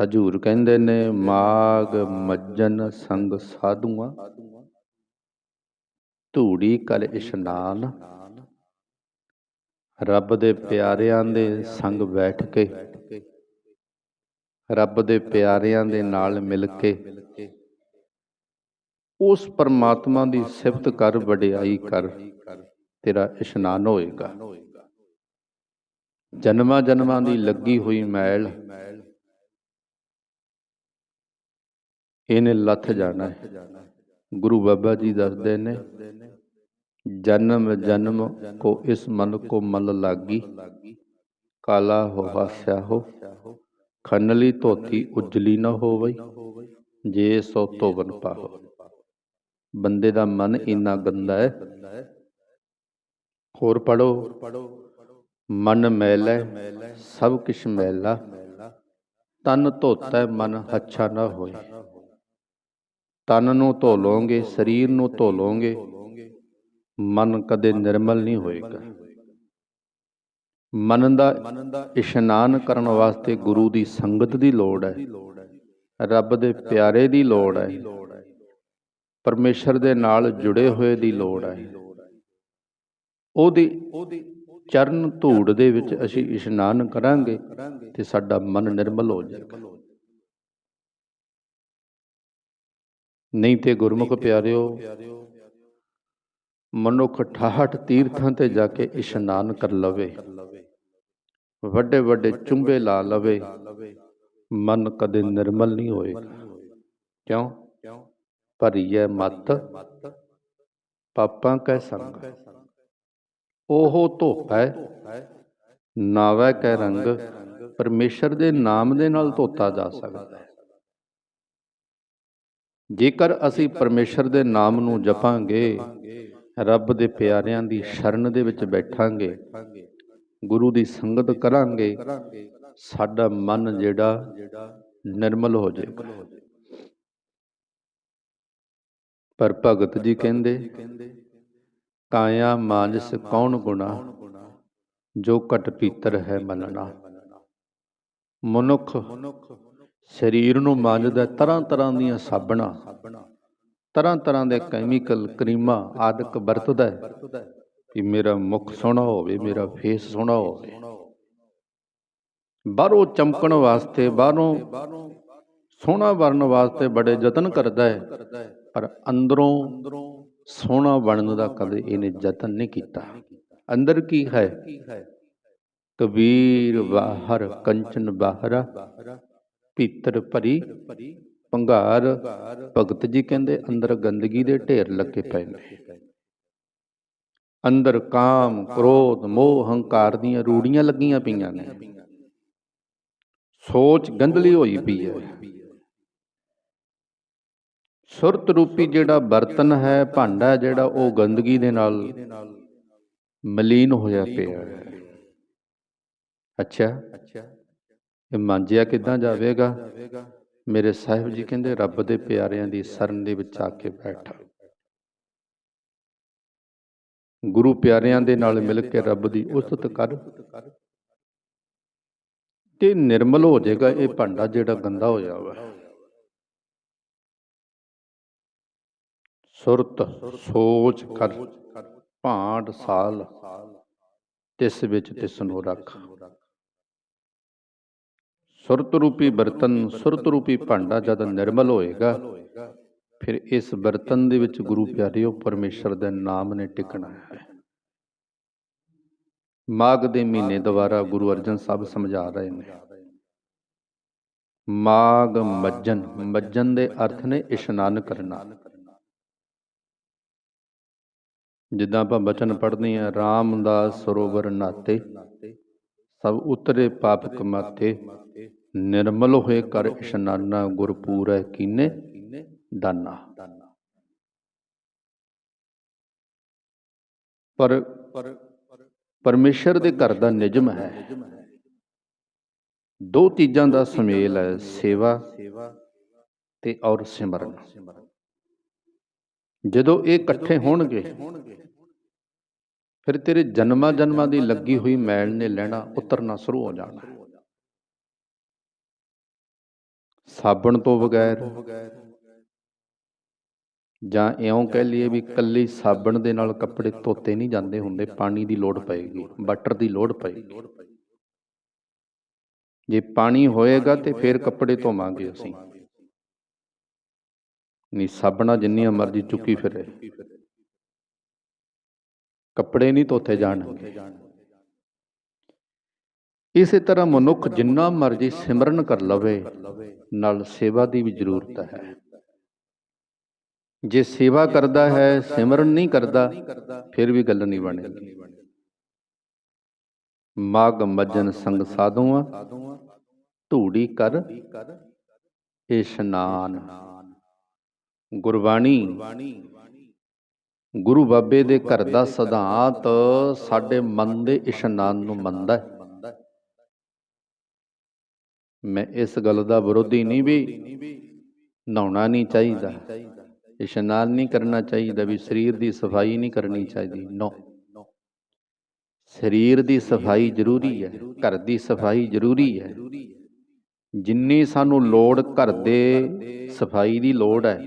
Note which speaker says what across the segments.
Speaker 1: ਹਜੂਰ ਕਹਿੰਦੇ ਨੇ, ਮਾਗ ਮੱਜਨ ਸੰਗ ਸਾਧੂਆਂ, ਧੂੜੀ ਕਲ ਇਸ਼ਨਾਨ। ਰੱਬ ਦੇ ਪਿਆਰਿਆਂ ਦੇ ਸੰਗ ਬੈਠ ਕੇ, ਰੱਬ ਦੇ ਪਿਆਰਿਆਂ ਦੇ ਨਾਲ ਮਿਲ ਕੇ, ਉਸ ਪਰਮਾਤਮਾ ਦੀ ਸਿਫਤ ਕਰ ਵਡਿਆਈ ਕਰ, ਤੇਰਾ ਇਸ਼ਨਾਨ ਹੋਏਗਾ। ਜਨਮਾਂ ਜਨਮਾਂ ਦੀ ਲੱਗੀ ਹੋਈ ਮੈਲ ਇਹਨੇ ਲੱਥ ਜਾਣਾ ਹੈ। ਗੁਰੂ ਬਾਬਾ ਜੀ ਦੱਸਦੇ ਨੇ, ਜਨਮ ਜਨਮ ਕੋ ਇਸ ਮਨ ਕੋ ਮਲ ਲਾਗੀ, ਕਾਲਾ ਹੋ ਹਾਸਿਆ ਹੋ ਖੰਨਲੀ ਧੋਤੀ ਉਜਲੀ ਨਾ ਹੋਵਈ, ਜੇ ਸੋ ਧੋਵਨ ਪਾਹੋ। ਬੰਦੇ ਦਾ ਮਨ ਇੰਨਾ ਗੰਦਾ ਹੈ। ਹੋਰ ਪੜੋ ਮਨ ਮੈਲਾ ਸਭ ਕਿਛ ਮੈਲਾ। ਤਨ ਧੋਤਾ ਮਨ ਹੱਛਾ ਨਾ ਹੋਏ। ਤਨ ਨੂੰ ਧੋ ਲੋਗੇ ਸਰੀਰ ਨੂੰ ਧੋ ਲੋਗੇ ਮਨ ਕਦੇ ਨਿਰਮਲ ਨਹੀਂ ਹੋਏਗਾ। ਮਨ ਦਾ ਇਸ਼ਨਾਨ ਕਰਨ ਵਾਸਤੇ ਗੁਰੂ ਦੀ ਸੰਗਤ ਦੀ ਲੋੜ ਹੈ। ਰੱਬ ਦੇ ਪਿਆਰੇ ਦੀ ਲੋੜ ਹੈ। ਪਰਮੇਸ਼ਰ ਦੇ ਨਾਲ ਜੁੜੇ ਹੋਏ ਦੀ ਲੋੜ ਹੈ। ਉਹਦੀ ਚਰਨ ਧੂੜ ਦੇ ਵਿੱਚ ਅਸੀਂ ਇਸ਼ਨਾਨ ਕਰਾਂਗੇ ਤੇ ਸਾਡਾ ਮਨ ਨਿਰਮਲ ਹੋ ਜਾਏਗਾ। ਨਹੀਂ ਤੇ ਗੁਰਮੁਖ ਪਿਆਰਿਓ ਮਨੁੱਖ 68 ਤੀਰਥਾਂ ਤੇ ਜਾ ਕੇ ਇਸ਼ਨਾਨ ਕਰ ਲਵੇ। ਵੱਡੇ ਵੱਡੇ ਚੁੰਬੇ ਲਾ ਲਵੇ। ਮਨ ਕਦੇ ਨਿਰਮਲ ਨਹੀਂ ਹੋਏਗਾ ਕਿਉਂ? ਭਰੀਐ ਮਤ ਪਾਪਾਂ ਕੈ ਸੰਗ। ਉਹ ਹੈ ਨਾਵੈ ਕੈ ਰੰਗ। ਪਰਮੇਸ਼ਰ ਦੇ ਨਾਮ ਦੇ ਨਾਲ ਧੋਤਾ ਜਾ ਸਕਦਾ। ਹੈ ਜੇਕਰ ਅਸੀਂ ਪਰਮੇਸ਼ਰ ਦੇ ਨਾਮ ਨੂੰ ਜਪਾਂਗੇ, ਰੱਬ ਦੇ ਪਿਆਰਿਆਂ ਦੀ ਸ਼ਰਨ ਦੇ ਵਿੱਚ ਬੈਠਾਂਗੇ, ਗੁਰੂ ਦੀ ਸੰਗਤ ਕਰਾਂਗੇ, ਸਾਡਾ ਮਨ ਜਿਹੜਾ ਨਿਰਮਲ ਹੋ ਜਾਏਗਾ। ਪਰ ਭਗਤ ਜੀ ਕਹਿੰਦੇ, ਕਾਇਆ ਮਾਨਸ ਕੌਣ ਗੁਣਾ? ਜੋ ਕਟ ਪੀਤਰ ਹੈ ਮਨਣਾ। ਮਨੁੱਖ ਸਰੀਰ ਨੂੰ ਮਾਂਜਦਾ ਤਰ੍ਹਾਂ ਤਰ੍ਹਾਂ ਦੀਆਂ ਸਾਬਣਾਂ ਤਰ੍ਹਾਂ ਤਰ੍ਹਾਂ ਦੇ ਕੈਮੀਕਲ ਕਰੀਮਾਂ ਆਦਿਕ ਵਰਤਦਾ ਹੈ ਕਿ ਮੇਰਾ ਮੁਖ ਸੋਹਣਾ ਹੋਵੇ, ਮੇਰਾ ਫੇਸ ਸੋਹਣਾ ਹੋਵੇ। ਬਾਹਰੋਂ ਚਮਕਣ ਵਾਸਤੇ, ਬਾਹਰੋਂ ਸੋਹਣਾ ਬਣਨ ਵਾਸਤੇ ਬੜੇ ਯਤਨ ਕਰਦਾ ਹੈ, ਪਰ ਅੰਦਰੋਂ ਸੋਹਣਾ ਬਣਨ ਦਾ ਕਦੇ ਇਹਨੇ ਯਤਨ ਨਹੀਂ ਕੀਤਾ। ਅੰਦਰ ਕੀ ਹੈ? ਕਬੀਰ ਬਾਹਰ, ਕੰਚਨ ਬਾਹਰਾ। ਭੀਤਰ ਭਰੀ ਭੰਗਾਰ ਭਗਤ ਜੀ ਕਹਿੰਦੇ, ਅੰਦਰ ਗੰਦਗੀ ਦੇ ਢੇਰ ਲੱਗੇ ਪਏ ਨੇ। ਅੰਦਰ ਕਾਮ, ਕ੍ਰੋਧ, ਮੋਹ, ਹੰਕਾਰ ਦੀਆਂ ਰੂੜੀਆਂ ਲੱਗੀਆਂ ਪਈਆਂ ਨੇ। ਸੋਚ ਗੰਦਲੀ ਹੋਈ ਪਈ ਹੈ। ਸੁਰਤ ਰੂਪੀ ਜਿਹੜਾ ਬਰਤਨ ਹੈ, ਭਾਂਡਾ ਜਿਹੜਾ, ਉਹ ਗੰਦਗੀ ਦੇ ਨਾਲ ਮਲੀਨ ਹੋਇਆ ਪਿਆ ਹੈ। ਅੱਛਾ। ਇਹ ਮਾਂਜਿਆ ਕਿੱਦਾਂ ਜਾਵੇਗਾ? ਮੇਰੇ ਸਾਹਿਬ ਜੀ ਕਹਿੰਦੇ, ਰੱਬ ਦੇ ਪਿਆਰਿਆਂ ਦੀ ਸਰਨ ਦੇ ਵਿੱਚ ਆ ਕੇ ਬੈਠਾ। ਗੁਰੂ ਪਿਆਰਿਆਂ ਦੇ ਨਾਲ ਮਿਲ ਕੇ ਰੱਬ ਦੀ ਉਸਤਤ ਕਰ। ਤੇ ਨਿਰਮਲ ਹੋ ਜਾਏਗਾ ਇਹ ਭਾਂਡਾ ਜਿਹੜਾ ਗੰਦਾ ਹੋ ਵਾ। ਸੁਰਤ ਸੋਚ ਕਰ, ਭਾਂਡ ਸਾਲ, ਤਿਸ ਵਿੱਚ ਤਿਸ ਨੂੰ ਰੱਖ। ਸੁਰਤ ਰੂਪੀ ਬਰਤਨ ਸੁਰਤ ਰੂਪੀ ਭਾਂਡਾ ਜਦ ਨਿਰਮਲ ਹੋਏਗਾ, ਫਿਰ ਇਸ ਬਰਤਨ ਦੇ ਵਿੱਚ ਗੁਰੂ ਪਿਆਰਿਓ ਪਰਮੇਸ਼ਰ ਦੇ ਨਾਮ ਨੇ ਟਿਕਣਾ ਹੈ। ਮਾਘ ਦੇ ਮਹੀਨੇ ਦੁਆਰਾ ਗੁਰੂ ਅਰਜਨ ਸਾਹਿਬ ਸਮਝਾ ਰਹੇ ਨੇ। ਮਾਗ ਮੱਜਨ ਮੱਜਨ ਦੇ ਅਰਥ ਨੇ ਇਸ਼ਨਾਨ ਕਰਨਾ। ਜਿੱਦਾਂ ਆਪਾਂ ਬਚਨ ਪੜ੍ਹਦੇ ਆ RAM ਦਾ ਸਰੋਵਰ ਨਾਤੇ, ਸਭ ਉਤਰੇ ਪਾਪ ਕਮਾਤੇ ਨਿਰਮਲ ਹੋਏ ਕਰ ਇਸ਼ਨਾਨਾ ਗੁਰਪੂਰੈ ਕੀਨੇ? ਦਾਨਾ। ਪਰ ਪਰਮੇਸ਼ਰ ਦੇ ਘਰ ਦਾ ਨਿਯਮ ਹੈ, ਦੋ ਚੀਜ਼ਾਂ ਦਾ ਸੁਮੇਲ ਹੈ, ਸੇਵਾ ਤੇ ਔਰ ਸਿਮਰਨ। ਜਦੋਂ ਇਹ ਇਕੱਠੇ ਹੋਣਗੇ, ਫਿਰ ਤੇਰੇ ਜਨਮਾਂ ਜਨਮਾਂ ਦੀ ਲੱਗੀ ਹੋਈ ਮੈਲ ਨੇ ਲੈਣਾ ਉਤਰਨਾ ਸ਼ੁਰੂ ਹੋ ਜਾਣਾ। ਸਾਬਣ ਤੋਂ ਬਗੈਰ ਜਾਂ ਇਉਂ ਕਹਿ ਲਈਏ ਵੀ ਕੱਲੀ ਸਾਬਣ ਦੇ ਨਾਲ ਕੱਪੜੇ ਧੋਤੇ ਨਹੀਂ ਜਾਂਦੇ ਹੁੰਦੇ ਪਾਣੀ ਦੀ ਲੋੜ ਪਏਗੀ ਵਾਟਰ ਦੀ ਲੋੜ ਪਏਗੀ। ਜੇ ਪਾਣੀ ਹੋਏਗਾ ਤੇ ਫਿਰ ਕੱਪੜੇ ਧੋਵਾਂਗੇ ਅਸੀਂ। ਨਹੀਂ ਸਾਬਣਾ ਜਿੰਨੀਆਂ ਮਰਜ਼ੀ ਚੁੱਕੀ ਫਿਰੇ। ਕੱਪੜੇ ਨਹੀਂ ਧੋਤੇ ਜਾਣਗੇ। ਇਸੇ ਤਰ੍ਹਾਂ ਮਨੁੱਖ ਜਿੰਨਾ ਮਰਜ਼ੀ ਸਿਮਰਨ ਕਰ ਲਵੇ, ਨਾਲ ਸੇਵਾ ਦੀ ਵੀ ਜ਼ਰੂਰਤ ਹੈ। ਜੇ ਸੇਵਾ ਕਰਦਾ ਹੈ, ਸਿਮਰਨ ਨਹੀਂ ਕਰਦਾ, ਫਿਰ ਵੀ ਗੱਲ ਨਹੀਂ ਬਣੇਗੀ ਮਾਗ ਮੱਜਨ ਸੰਗ ਸਾਧੂਆਂ, ਧੂੜੀ ਕਰ ਇਸ਼ਨਾਨ। ਗੁਰਬਾਣੀ, ਗੁਰੂ ਬਾਬੇ ਦੇ ਘਰ ਦਾ ਸਿਧਾਂਤ ਸਾਡੇ ਮਨ ਦੇ ਇਸ਼ਨਾਨ ਨੂੰ ਮੰਨਦਾ ਹੈ। ਮੈਂ ਇਸ ਗੱਲ ਦਾ ਵਿਰੋਧੀ ਨਹੀਂ ਵੀ ਨਹਾਉਣਾ ਨਹੀਂ ਚਾਹੀਦਾ। ਇਸ਼ਨਾਨ ਨਹੀਂ ਕਰਨਾ ਚਾਹੀਦਾ ਵੀ ਸਰੀਰ ਦੀ ਸਫ਼ਾਈ ਨਹੀਂ ਕਰਨੀ ਚਾਹੀਦੀ। ਨੋ ਸਰੀਰ ਦੀ ਸਫ਼ਾਈ ਜ਼ਰੂਰੀ ਹੈ, ਘਰ ਦੀ ਸਫ਼ਾਈ ਜ਼ਰੂਰੀ ਹੈ। ਜਿੰਨੀ ਸਾਨੂੰ ਲੋੜ ਘਰ ਦੇ ਸਫ਼ਾਈ ਦੀ ਲੋੜ ਹੈ,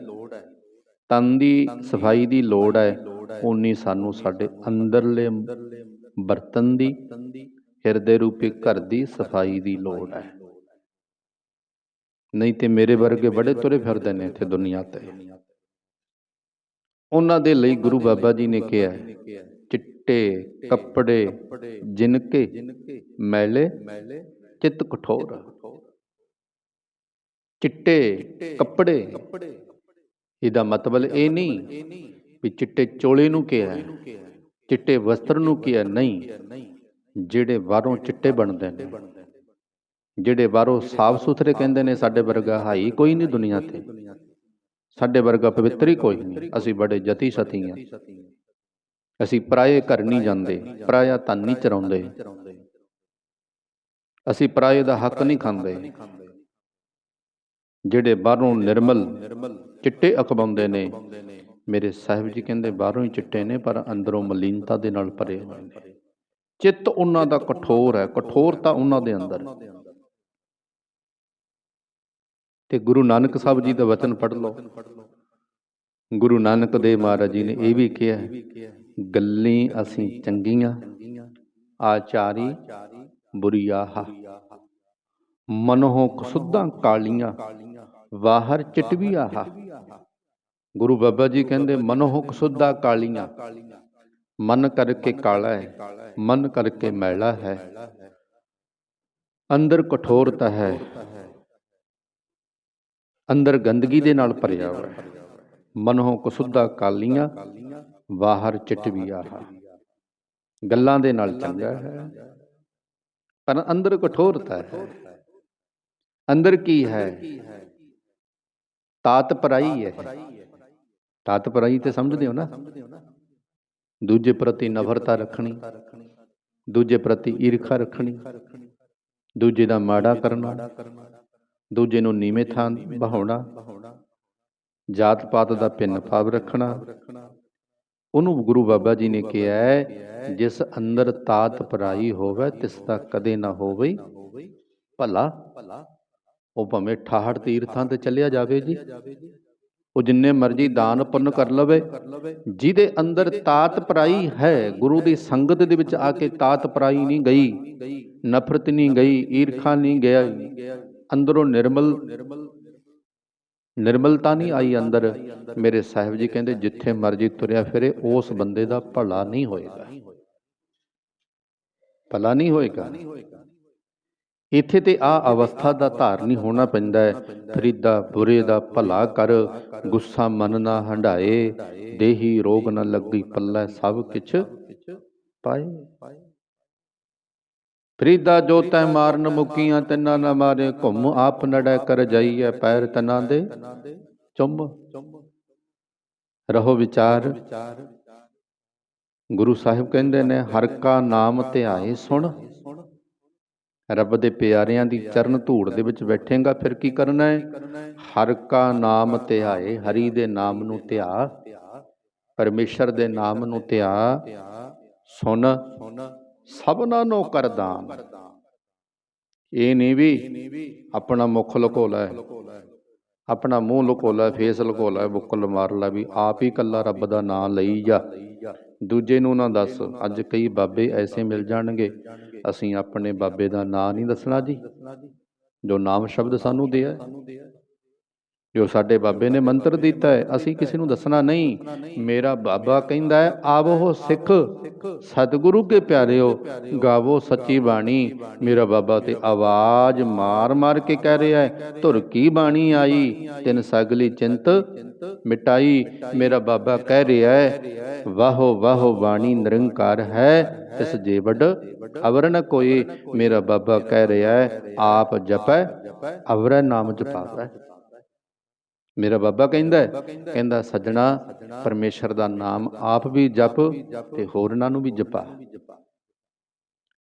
Speaker 1: ਤਨ ਦੀ ਸਫ਼ਾਈ ਦੀ ਲੋੜ ਹੈ ਉਨੀ ਸਾਨੂੰ ਸਾਡੇ ਅੰਦਰਲੇ ਬਰਤਨ ਦੀ, ਹਿਰਦੇ ਰੂਪੀ ਘਰ ਦੀ ਸਫ਼ਾਈ ਦੀ ਲੋੜ ਹੈ। ਨਹੀਂ ਤੇ ਮੇਰੇ ਵਰਗੇ ਬੜੇ ਤੁਰੇ ਫਿਰਦੇ ਨੇ ਇੱਥੇ ਦੁਨੀਆ ਤੇ। ਉਹਨਾਂ ਦੇ ਲਈ ਗੁਰੂ ਬਾਬਾ ਜੀ ਨੇ ਕਿਹਾ, ਚਿੱਟੇ ਕੱਪੜੇ ਜਿਨਕੇ ਮੈਲੇ ਚਿੱਤ ਕਠੋਰ। ਚਿੱਟੇ ਕੱਪੜੇ, ਇਹਦਾ ਮਤਲਬ ਇਹ ਨਹੀਂ ਵੀ ਚਿੱਟੇ ਚੋਲੇ ਨੂੰ ਕਿਹਾ, ਚਿੱਟੇ ਵਸਤਰ ਨੂੰ ਕਿਹਾ ਨਹੀਂ, ਜਿਹੜੇ ਬਾਹਰੋਂ ਚਿੱਟੇ ਬਣਦੇ ਨੇ। ਜਿਹੜੇ ਬਾਹਰੋਂ ਸਾਫ਼ ਸੁਥਰੇ ਕਹਿੰਦੇ ਨੇ ਸਾਡੇ ਵਰਗਾ ਹਾਈ ਕੋਈ ਨਹੀਂ ਦੁਨੀਆ ਤੇ। ਸਾਡੇ ਵਰਗਾ ਪਵਿੱਤਰ ਹੀ ਕੋਈ ਨਹੀਂ ਅਸੀਂ ਬੜੇ ਜਤੀ ਸਤੀ ਹਾਂ। ਅਸੀਂ ਪਰਾਏ ਘਰ ਨਹੀਂ ਜਾਂਦੇ ਪਰਾਇਆ ਧਨ ਨਹੀਂ ਚਰਾਉਂਦੇ। ਅਸੀਂ ਪਰਾਏ ਦਾ ਹੱਕ ਨਹੀਂ ਖਾਂਦੇ। ਜਿਹੜੇ ਬਾਹਰੋਂ ਨਿਰਮਲ ਚਿੱਟੇ ਅਖਬਾਉਂਦੇ ਨੇ ਮੇਰੇ ਸਾਹਿਬ ਜੀ ਕਹਿੰਦੇ ਬਾਹਰੋਂ ਹੀ ਚਿੱਟੇ ਨੇ ਪਰ ਅੰਦਰੋਂ ਮਲੀਨਤਾ ਦੇ ਨਾਲ ਭਰੇ ਹੋਏ ਨੇ। ਚਿੱਤ ਉਹਨਾਂ ਦਾ ਕਠੋਰ ਹੈ ਕਠੋਰਤਾ ਉਹਨਾਂ ਦੇ ਅੰਦਰ। ਤੇ ਗੁਰੂ ਨਾਨਕ ਸਾਹਿਬ ਜੀ ਦਾ ਵਚਨ ਪੜ੍ਹ ਲਓ। ਗੁਰੂ ਨਾਨਕ ਦੇਵ ਮਹਾਰਾਜ ਜੀ ਨੇ ਇਹ ਵੀ ਕਿਹਾ, ਗੱਲੀ ਅਸੀਂ ਚੰਗੀਆਂ, ਆਚਾਰੀ ਬੁਰੀਆਹ। ਮਨੋਂ ਕਸੁੱਧਾਂ ਕਾਲੀਆਂ ਬਾਹਰ ਚਿਟਵੀ ਗੁਰੂ ਬਾਬਾ ਜੀ ਕਹਿੰਦੇ, ਮਨੋਂ ਕਸੁੱਧਾ ਕਾਲੀਆਂ। ਮਨ ਕਰਕੇ ਕਾਲਾ ਹੈ, ਮਨ ਕਰਕੇ ਮੈਲਾ ਹੈ। ਅੰਦਰ ਕਠੋਰਤਾ ਹੈ ਅੰਦਰ ਗੰਦਗੀ ਦੇ ਨਾਲ ਭਰਿਆ ਹੋਇਆ ਹੈ। ਮਨੋਂ ਕਸੁੱਧਾ ਕਾਲੀਆਂ, ਬਾਹਰ ਚਿਟਵੀਆ ਹੈ ਗੱਲਾਂ ਦੇ ਨਾਲ ਚੰਗਾ ਹੈ। ਪਰ ਅੰਦਰ ਕਠੋਰਤਾ ਹੈ। ਅੰਦਰ ਕੀ ਹੈ? ਤਾਤ ਪਰਾਈ ਹੈ। ਤਾਤ ਪਰਾਈ ਤੇ ਸਮਝਦੇ ਹੋ ਨਾ? ਦੂਜੇ ਪ੍ਰਤੀ ਨਫ਼ਰਤਾ ਰੱਖਣੀ, ਦੂਜੇ ਪ੍ਰਤੀ ਈਰਖਾ ਰੱਖਣੀ, ਦੂਜੇ ਦਾ ਮਾੜਾ ਕਰਨਾ ਦੂਜੇ ਨੂੰ ਨੀਵੇਂ ਥਾਂ ਬਹਾਉਣਾ ਜਾਤ ਪਾਤ ਦਾ ਪਿੰਨ ਭਾਵ ਰੱਖਣਾ। ਉਹਨੂੰ ਗੁਰੂ ਬਾਬਾ ਜੀ ਨੇ ਕਿਹਾ ਹੈ ਜਿਸ ਅੰਦਰ ਤਾਤ ਪਰਾਈ ਹੋਵੇ ਤਿਸ ਦਾ ਕਦੇ ਨਾ ਹੋਵੇ। ਭਲਾ ਉਹ ਭਾਵੇਂ ਠਾਹੜ ਤੀਰਥਾਂ ਤੇ ਚੱਲਿਆ ਜਾਵੇ ਜੀ। ਉਹ ਜਿੰਨੇ ਮਰਜ਼ੀ ਦਾਨ ਪੁੰਨ ਕਰ ਲਵੇ। ਜਿਹਦੇ ਅੰਦਰ ਤਾਤ ਪਰਾਈ ਹੈ ਗੁਰੂ ਦੀ ਸੰਗਤ ਦੇ ਵਿੱਚ ਆ ਕੇ ਤਾਤ ਪਰਾਈ ਨਹੀਂ ਗਈ। ਨਫ਼ਰਤ ਨਹੀਂ ਗਈ ਈਰਖਾ ਨਹੀਂ ਗਿਆ। ਅੰਦਰੋਂ ਨਿਰਮਲ ਨਿਰਮਲਤਾ ਨਹੀਂ ਆਈ ਅੰਦਰ। ਮੇਰੇ ਸਾਹਿਬ ਜੀ ਕਹਿੰਦੇ ਜਿੱਥੇ ਮਰਜ਼ੀ ਤੁਰਿਆ ਫਿਰੇ ਉਸ ਬੰਦੇ ਦਾ ਭਲਾ ਨਹੀਂ ਹੋਏਗਾ। ਭਲਾ ਨਹੀਂ ਹੋਏਗਾ। ਇੱਥੇ ਤੇ ਆ ਅਵਸਥਾ ਦਾ ਧਾਰਨੀ ਹੋਣਾ ਪੈਂਦਾ। ਹੈ ਫਰੀਦਾ ਬੁਰੇ ਦਾ ਭਲਾ ਕਰ ਗੁੱਸਾ ਮਨ ਨਾ ਹੰਡਾਏ ਦੇਹੀ ਰੋਗ ਨਾ ਲੱਗੀ ਪੱਲਾ ਸਭ ਕਿਛ ਪਾਏ। ਫਰੀਦਾ ਜੋ ਤੈ ਮਾਰਨ ਮੁਕੀਆਂ, ਤੈਨਾਂ ਨਾ ਮਾਰੇ ਘੁੰਮ। ਆਪ ਨੜੈ ਕਰ ਜਾਈਐ ਪੈਰ ਤਨਾਂ ਦੇ। ਚੁੰਮ। ਰਹੋ ਵਿਚਾਰ। ਗੁਰੂ ਸਾਹਿਬ ਕਹਿੰਦੇ ਨੇ, ਹਰ ਕਾ ਨਾਮ ਧਿਆਏ ਸੁਣ। ਰੱਬ ਦੇ ਪਿਆਰਿਆਂ ਦੀ ਚਰਨ ਧੂੜ ਦੇ ਵਿੱਚ ਬੈਠੇਗਾ, ਫਿਰ ਕੀ ਕਰਨਾ? ਹੈ ਹਰ ਕਾ ਨਾਮ ਧਿਆਏ, ਹਰੀ ਦੇ ਨਾਮ ਨੂੰ ਧਿਆ, ਪਰਮੇਸ਼ਰ ਦੇ ਨਾਮ ਨੂੰ ਧਿਆ, ਸੁਣ। ਸਭਨਾਂ ਨੂੰ ਕਰਦਾਨ ਇਹ ਨਹੀਂ ਵੀ ਆਪਣਾ ਮੁਖ ਲਕੋ ਲੈ ਆਪਣਾ ਮੂੰਹ ਲੁਕੋ ਲੈ ਫੇਸ ਲੁਕੋ ਲੈ ਬੁੱਕਲ ਮਾਰ ਲੈ ਵੀ ਆਪ ਹੀ ਕੱਲਾ ਰੱਬ ਦਾ ਨਾਮ ਲਈ ਜਾ। ਦੂਜੇ ਨੂੰ ਨਾ ਦੱਸ, ਅੱਜ ਕਈ ਬਾਬੇ ਐਸੇ ਮਿਲ ਜਾਣਗੇ। ਅਸੀਂ ਆਪਣੇ ਬਾਬੇ ਦਾ ਨਾਂ ਨਹੀਂ ਦੱਸਣਾ ਜੀ। ਜੋ ਨਾਮ ਸ਼ਬਦ ਸਾਨੂੰ ਦਿਆ ਜੋ ਸਾਡੇ ਬਾਬੇ ਨੇ ਮੰਤਰ ਦਿੱਤਾ ਹੈ, ਅਸੀਂ ਕਿਸੇ ਨੂੰ ਦੱਸਣਾ ਨਹੀਂ। ਮੇਰਾ ਬਾਬਾ ਕਹਿੰਦਾ ਹੈ, ਆਵੋ ਸਿੱਖ, ਸਤਿਗੁਰੂ ਕੇ ਪਿਆਰਿਓ, ਗਾਵੋ ਸੱਚੀ ਬਾਣੀ। ਮੇਰਾ ਬਾਬਾ ਤੇ ਆਵਾਜ਼ ਮਾਰ ਮਾਰ ਕੇ ਕਹਿ ਰਿਹਾ ਹੈ, ਧੁਰ ਕੀ ਬਾਣੀ ਆਈ? ਤਿੰਨ ਸਗਲੀ ਚਿੰਤ ਮਿਟਾਈ। ਮੇਰਾ ਬਾਬਾ ਕਹਿ ਰਿਹਾ ਹੈ, ਵਾਹੋ ਵਾਹੋ ਬਾਣੀ ਨਿਰੰਕਾਰ ਹੈ ਇਸ ਜੇ ਵੱਡ ਅਵਰ ਨ ਕੋਈ। ਮੇਰਾ ਬਾਬਾ ਕਹਿ ਰਿਹਾ ਹੈ, ਆਪ ਜਪੈ, ਅਵਰ ਨਾਮ ਜਪਾਵੈ। ਮੇਰਾ ਬਾਬਾ ਕਹਿੰਦਾ ਹੈ, ਕਹਿੰਦਾ ਸੱਜਣਾ ਪਰਮੇਸ਼ਰ ਦਾ ਨਾਮ ਆਪ ਵੀ ਜਪ ਤੇ ਹੋਰਨਾਂ ਨੂੰ ਵੀ ਜਪਾ।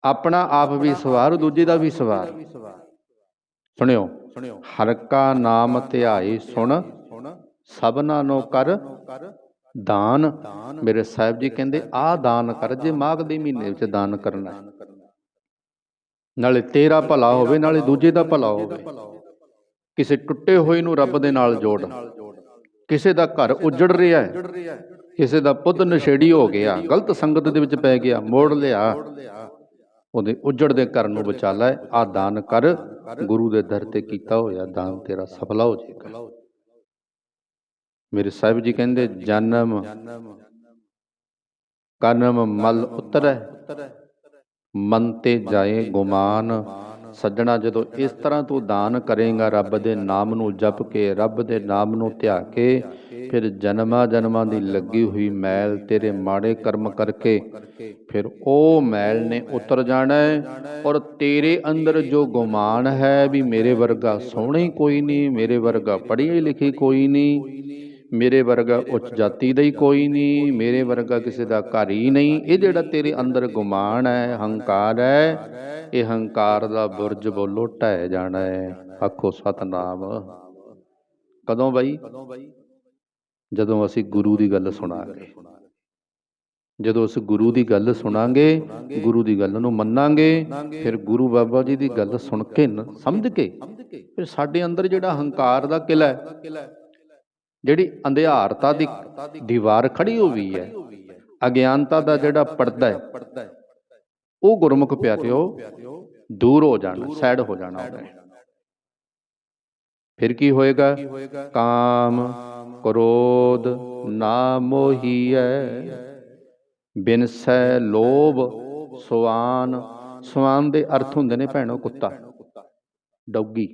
Speaker 1: ਆਪਣਾ ਆਪ ਵੀ ਸਵਾਰ ਦੂਜੇ ਦਾ ਵੀ ਸਵਾਰ। ਸੁਣਿਓ ਹਰ ਕਾ ਨਾਮ ਧਿਆਈ ਸੁਣ ਸਭਨਾ ਨੂੰ ਕਰ ਦਾਨ। ਮੇਰੇ ਸਾਹਿਬ ਜੀ ਕਹਿੰਦੇ ਆਹ ਦਾਨ ਕਰ ਜੇ ਮਾਘ ਦੇ ਮਹੀਨੇ ਵਿੱਚ ਦਾਨ ਕਰਨਾ। ਨਾਲੇ ਤੇਰਾ ਭਲਾ ਹੋਵੇ ਨਾਲੇ ਦੂਜੇ ਦਾ ਭਲਾ ਹੋਵੇ। ਕਿਸੇ ਟੁੱਟੇ ਹੋਏ ਨੂੰ ਰੱਬ ਦੇ ਨਾਲ ਜੋੜ। ਕਿਸੇ ਦਾ ਘਰ ਉਜੜ ਰਿਹਾ ਹੈ। ਕਿਸੇ ਦਾ ਪੁੱਤ ਨਸ਼ੇੜੀ ਹੋ ਗਿਆ। ਗਲਤ ਸੰਗਤ ਦੇ ਵਿੱਚ ਪੈ ਗਿਆ। ਮੋੜ ਲਿਆ। ਉਹਦੇ ਉਜੜਦੇ ਘਰ ਨੂੰ ਬਚਾ ਲੈ। ਆ ਦਾਨ ਕਰ। ਗੁਰੂ ਦੇ ਦਰ ਤੇ ਕੀਤਾ ਹੋਇਆ ਦਾਨ ਤੇਰਾ ਸਫਲਾ ਹੋ ਜਾਏਗਾ। ਮੇਰੇ ਸਾਹਿਬ ਜੀ ਕਹਿੰਦੇ, ਜਨਮ ਕਨਮ ਮਲ ਉਤਰੈ, ਮਨ ਤੇ ਜਾਏ ਗੁਮਾਨ। ਸੱਜਣਾ, ਜਦੋਂ ਇਸ ਤਰ੍ਹਾਂ ਤੂੰ ਦਾਨ ਕਰੇਗਾ, ਰੱਬ ਦੇ ਨਾਮ ਨੂੰ ਜਪ ਕੇ, ਰੱਬ ਦੇ ਨਾਮ ਨੂੰ ਧਿਆ ਕੇ, ਫਿਰ ਜਨਮਾਂ ਜਨਮਾਂ ਦੀ ਲੱਗੀ ਹੋਈ ਮੈਲ ਤੇਰੇ ਮਾੜੇ ਕਰਮ ਕਰਕੇ, ਫਿਰ ਉਹ ਮੈਲ ਨੇ ਉਤਰ ਜਾਣਾ ਔਰ ਤੇਰੇ ਅੰਦਰ ਜੋ ਗੁਮਾਨ ਹੈ ਵੀ ਮੇਰੇ ਵਰਗਾ ਸੋਹਣਾ ਕੋਈ ਨਹੀਂ, ਮੇਰੇ ਵਰਗਾ ਪੜ੍ਹੀ ਲਿਖੀ ਕੋਈ ਨਹੀਂ ਮੇਰੇ ਵਰਗਾ ਉੱਚ ਜਾਤੀ ਦਾ ਹੀ ਕੋਈ ਨਹੀਂ ਮੇਰੇ ਵਰਗਾ ਕਿਸੇ ਦਾ ਘਰ ਹੀ ਨਹੀਂ। ਇਹ ਜਿਹੜਾ ਤੇਰੇ ਅੰਦਰ ਗੁਮਾਨ ਹੈ ਹੰਕਾਰ ਹੈ ਇਹ ਹੰਕਾਰ ਦਾ ਬੁਰਜ ਬੋਲੋ ਢਹਿ ਜਾਣਾ ਹੈ। ਆਖੋ ਸਤਨਾਮ। ਕਦੋਂ ਬਾਈ? ਜਦੋਂ ਅਸੀਂ ਗੁਰੂ ਦੀ ਗੱਲ ਸੁਣਾਂਗੇ। ਜਦੋਂ ਉਸ ਗੁਰੂ ਦੀ ਗੱਲ ਸੁਣਾਂਗੇ ਗੁਰੂ ਦੀ ਗੱਲ ਨੂੰ ਮੰਨਾਂਗੇ ਫਿਰ ਗੁਰੂ ਬਾਬਾ ਜੀ ਦੀ ਗੱਲ ਸੁਣ ਕੇ ਸਮਝ ਕੇ ਫਿਰ ਸਾਡੇ ਅੰਦਰ ਜਿਹੜਾ ਹੰਕਾਰ ਦਾ ਕਿਲਾ ਹੈ ਜਿਹੜੀ ਅੰਧਿਆਰਤਾ ਦੀ ਦੀਵਾਰ ਖੜੀ ਹੋਈ ਹੈ, ਅਗਿਆਨਤਾ ਦਾ ਜਿਹੜਾ ਪਰਦਾ ਹੈ, ਉਹ ਗੁਰਮੁਖ ਪਿਆਰਿਓ ਦੂਰ ਹੋ ਜਾਣਾ ਸਾਈਡ ਹੋ ਜਾਣਾ ਉਹਨੇ ਫਿਰ ਕੀ ਹੋਏਗਾ? ਕਾਮ ਕ੍ਰੋਧ ਨਾ ਮੋਹੀਐ ਬਿਨਸੈ ਲੋਭ ਸੁਆਨ ਸੁਆਨ ਦੇ ਅਰਥ ਹੁੰਦੇ ਨੇ ਭੈਣੋ ਕੁੱਤਾ, ਡੌਗੀ।